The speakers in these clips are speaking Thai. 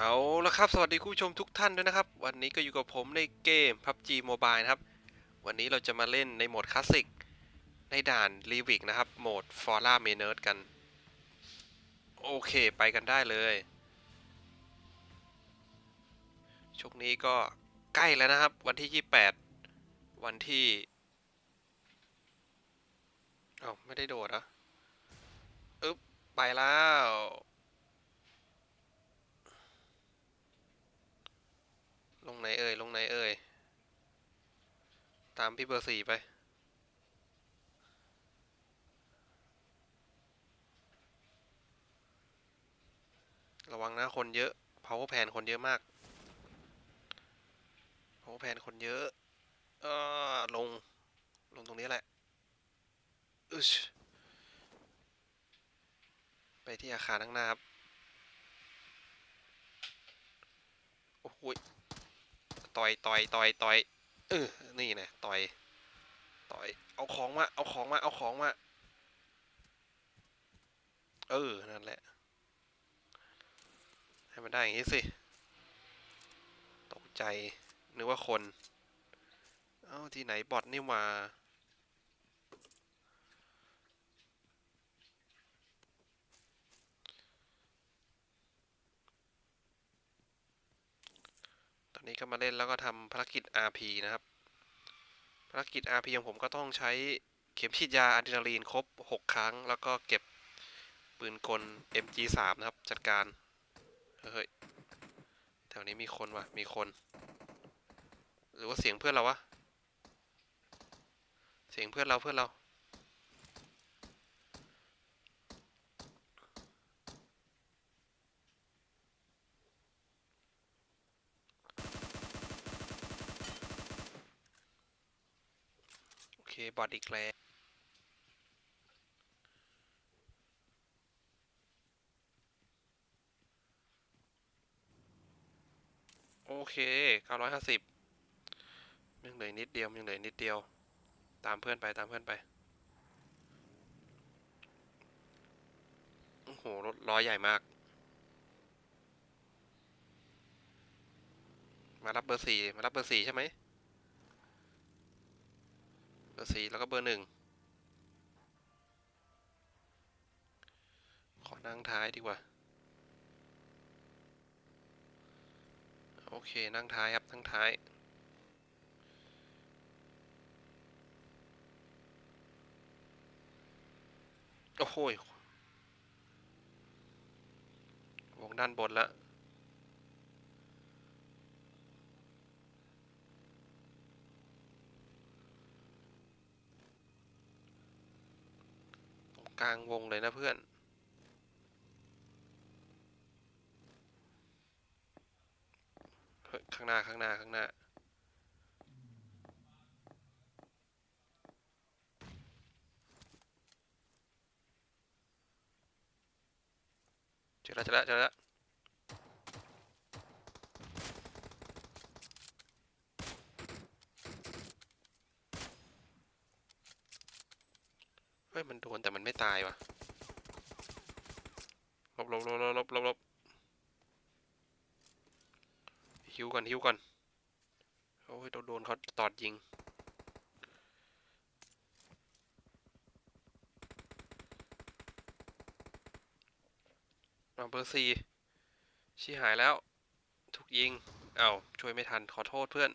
เอาละครับ สวัสดีคุณผู้ชมทุกท่านด้วยนะครับ วันนี้ก็อยู่กับผมในเกม PUBG Mobile นะครับ วันนี้เราจะมาเล่นในโหมดคลาสสิก ในด่าน r e v i c นะครับ โหมด f o r a m a n e r กัน โอเคไปกันได้เลยช่วงนี้ก็ใกล้แล้วนะครับ วันที่ 28 วันที่เอ้าไม่ได้โดดเหรอะอึ๊บไปแล้ว ลงไหนเอ่ย ลงไหนเอ่ย ตามพี่เบอร์สี่ไป ระวังนะคนเยอะ power pan คนเยอะมาก power pan คนเยอะ เออลง ลงตรงนี้แหละอึชไปที่อาคารข้างหน้าครับ โอ้โหย ต่อยต่อยต่อยต่อยเออนี่นะต่อยต่อย เอาของมา เอาของมา เอาของมา เออ นั่นแหละ ให้มันได้อย่างนี้สิ ตกใจ นึกว่าคน เอ้า ที่ไหนบอทนี่มา นี้ก็มาเล่นแล้วก็ทำภารกิจ RP นะครับ ภารกิจ RP ของผมก็ต้องใช้เข็มฉีดยาอะดรีนาลีนครบ 6 ครั้ง แล้วก็เก็บปืนกล MG3 นะครับ จัดการ เฮ้ย แถวนี้มีคนวะมีคน หรือว่าเสียงเพื่อนเราวะ เสียงเพื่อนเราเพื่อนเรา บอทอีกแล้วโอเค950ยังเหลือนิดเดียวยังเหลือนิดเดียว ตามเพื่อนไปตามเพื่อนไป โอ้โห รถล้อใหญ่มาก มารับเบอร์สี่มารับเบอร์สี่ใช่ไหม บอร์สี่แล้วก็เบอร์หนึ่งขอนั่งท้ายดีกว่า โอเค นั่งท้ายครับ นั่งท้ายโอ้โหวงด้านบนแล้ว กลางวงเลยนะเพื่อน ข้างหน้าข้างหน้าข้างหน้า เจอแล้วเจอแล้วเจอแล้ว ฮ้ยมันโดนแต่มันไม่ตายว่ะลบลบลบหลบลบลบลบฮิวก่อนฮิวก่อนโอ้ยโดนโดนเขาตอดยิงเอาเบอร์สี่ชี้หายแล้ว ถูกยิงเอา้าช่วยไม่ทันขอโทษเพื่อน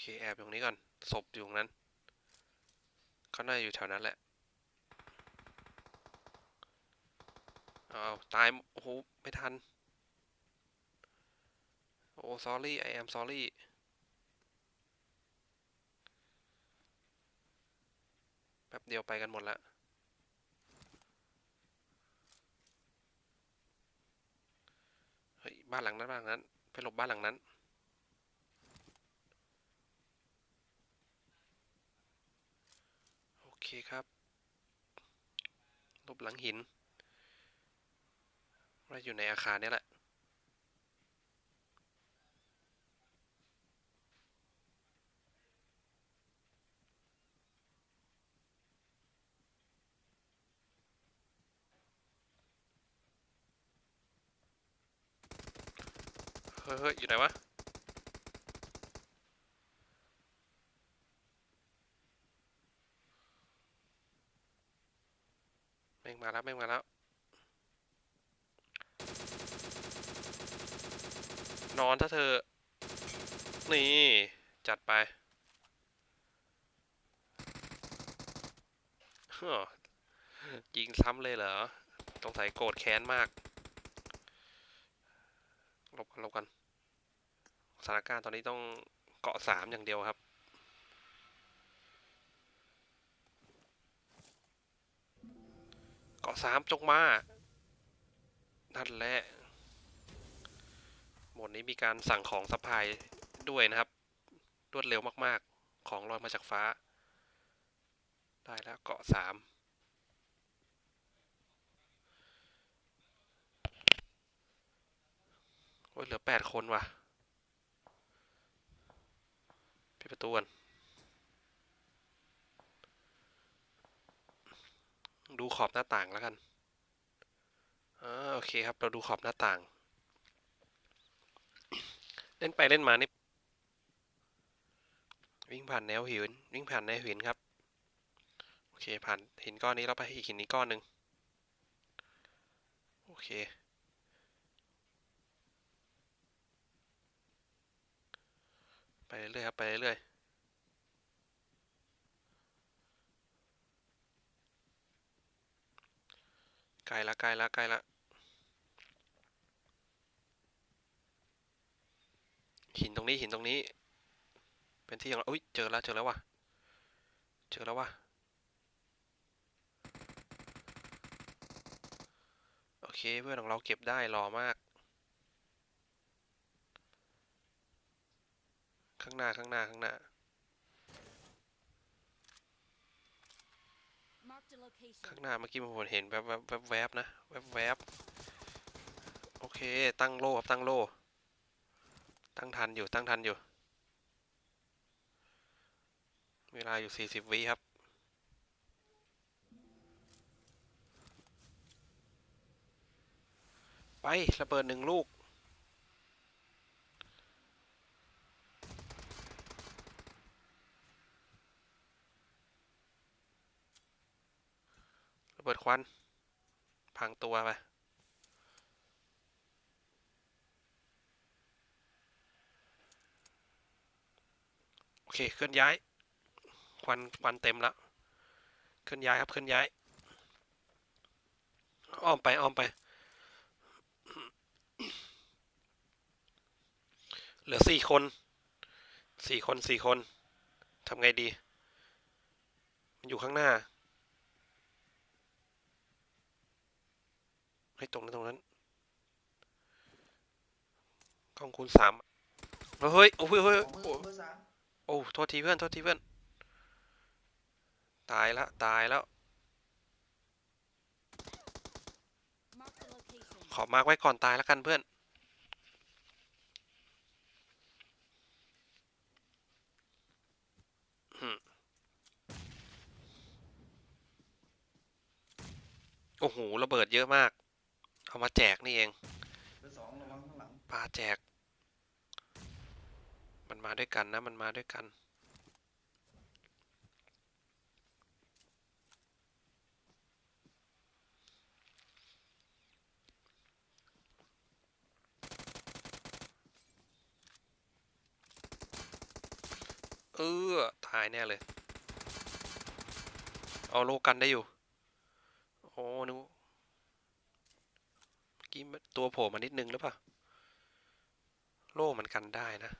โอเค แอบอยู่ตรงนี้ก่อน ศพอยู่ตรงนั้นเขาน่าจะอยู่แถวนั้นแหละเอาวตาย โอ้โห ไม่ทัน โอ้ sorry I am sorry แป๊บเดียวไปกันหมดละเฮ้ย บ้านหลังนั้นบ้านหลังนั้น ไปหลบบ้านหลังนั้น เคครับลบหลังหินเราอยู่ในอาคารนี่แหละเฮ้ยอยู่ไหนวะ ม่งมาแล้วแม่งมาแล้วนอนถ้าเธอ นี่ จัดไปฮ้ยิงซ้ำเลยเหรอสงสัยโกรธแค้นมากลบกันลบกันสถานการณ์ตอนนี้ต้องเกาะสามอย่างเดียวครับ เกาะสามจงมา นั่นแหละหมดนี้มีการสั่งของซัพพลายด้วยนะครับ รวดเร็วมากๆ ของลอยมาจากฟ้า ได้แล้วเกาะสามโอ้ยเหลือแปดคนว่ะปิดประตูกัน ดูขอบหน้าต่างแล้วกันอ่าโอเคครับ เราดูขอบหน้าต่าง เล่นไปเล่นมานี่วิ่งผ่านแนวหิน วิ่งผ่านแนวหินครับ โอเค ผ่านหินก้อนนี้แล้วไปอีกหินนี้ก้อนหนึ่งโอเค ไปเรื่อยครับ ไปเรื่อย ใกล้ละใกล้ละใกล้ละหินตรงนี้หินตรงนี้ เป็นที่ของเราอุ้ยเจอแล้วเจอแล้วว่ะเจอแล้วว่ะโอเคเพื่อนของเราเก็บได้หล่อมาก ข้างหน้าข้างหน้าข้างหน้า ข้างหน้าเมื่อกี้ผมเห็นแวบแวบแวบแวบนะแวบแวบโอเค ตั้งโล่ครับตั้งโล่ตั้งทันอยู่ตั้งทันอยู่ เวลาอยู่สี่สิบวิครับไประเบิดหนึ่งลูก ระเบิดค วัน พังตัวไปโอเคเคลื่อนย้าย ควันควันเต็มแล้วเคลื่อนย้ายครับเคลื่อนย้าย อ้อมไปอ้อมไป เหลือสี่คนสี่คนสี่คนทำไงดี มันอยู่ข้างหน้า ให้ตรงนั้นตรงนั้นกล้องคูณสามเฮ้ย โอ้ยเฮ้ยโอ้โอ้โทษทีเพื่อน โทษทีเพื่อน ตายละ ตายแล้ว ขอมาร์กไว้ก่อนตายแล้วกันเพื่อนโอ้โห ระเบิดเยอะมาก เอามาแจกนี่เองปลาแจก มันมาด้วยกันนะ มันมาด้วยกัน เออตายแน่เลย เอาโลกันได้อยู่ โอ้นึก กี้มันตัวโผล่มานิดนึงหรือเปล่า โล่มันกันได้นะ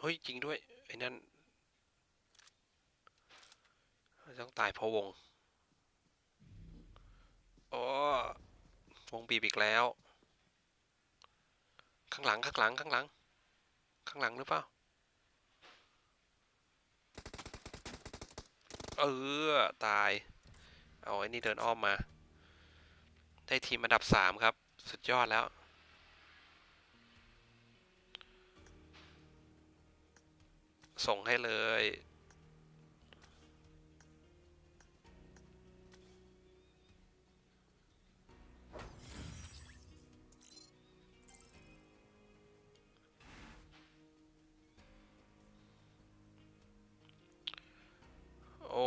เฮ้ย จริงด้วย ไอ้นั่น ต้องตายเพราะวงโอ้วงบีบอีกแล้ว ข้างหลัง ข้างหลัง ข้างหลัง ข้างหลังหรือเปล่า เออ ตาย เอาไอ้นี่เดินอ้อมมา ได้ทีมอันดับสามครับ สุดยอดแล้ว ส่งให้เลย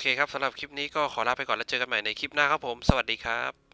เคครับสำหรับคลิปนี้ก็ขอลาไปก่อนแล้วเจอกันใหม่ในคลิปหน้าครับผม สวัสดีครับ